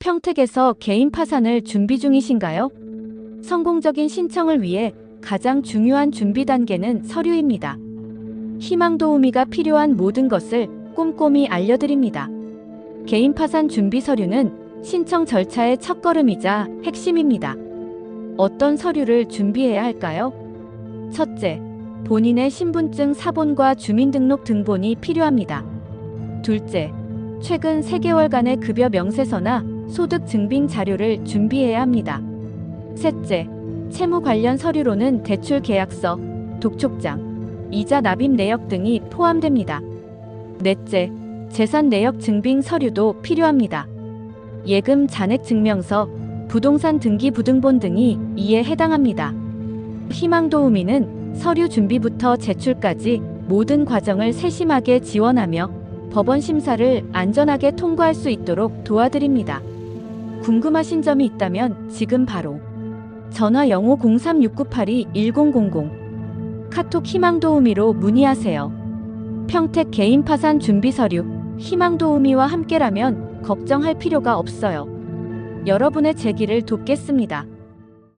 평택에서 개인 파산을 준비 중이신가요? 성공적인 신청을 위해 가장 중요한 준비 단계는 서류입니다. 희망 도우미가 필요한 모든 것을 꼼꼼히 알려드립니다. 개인 파산 준비 서류는 신청 절차의 첫걸음이자 핵심입니다. 어떤 서류를 준비해야 할까요? 첫째, 본인의 신분증 사본과 주민등록 등본이 필요합니다. 둘째, 최근 3개월간의 급여 명세서나 소득 증빙 자료를 준비해야 합니다. 셋째, 채무 관련 서류로는 대출 계약서, 독촉장, 이자 납입 내역 등이 포함됩니다. 넷째, 재산 내역 증빙 서류도 필요합니다. 예금 잔액 증명서, 부동산 등기 부등본 등이 이에 해당합니다. 희망 도우미는 서류 준비부터 제출까지 모든 과정을 세심하게 지원하며 법원 심사를 안전하게 통과할 수 있도록 도와드립니다. 궁금하신 점이 있다면 지금 바로 전화 05036982-1000 카톡 희망도우미로 문의하세요. 평택 개인 파산 준비 서류 희망도우미와 함께라면 걱정할 필요가 없어요. 여러분의 재기를 돕겠습니다.